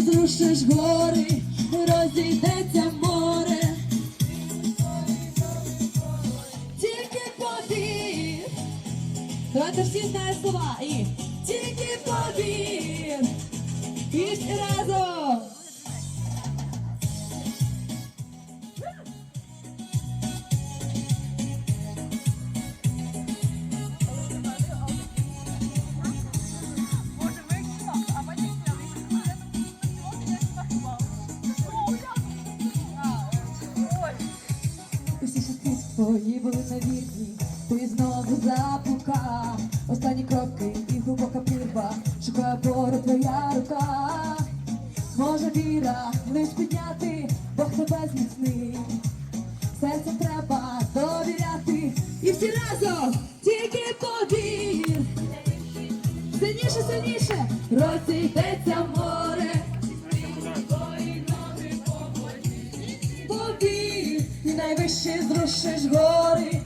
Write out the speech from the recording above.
зрушиш гори, розійдеться море. Тільки повір. Давайте всі знають слова і тільки повір. І Щаски твої були навірні, ти знову заблукав. Останні кроки і глибока прірва, шукає пору твоя рука. Може віра лиш підняти, Бог тебе зміцнив. Серцем треба довіряти, і всі разом тільки повір. Сильніше, сильніше, розійдеться найвище зрушиш гори,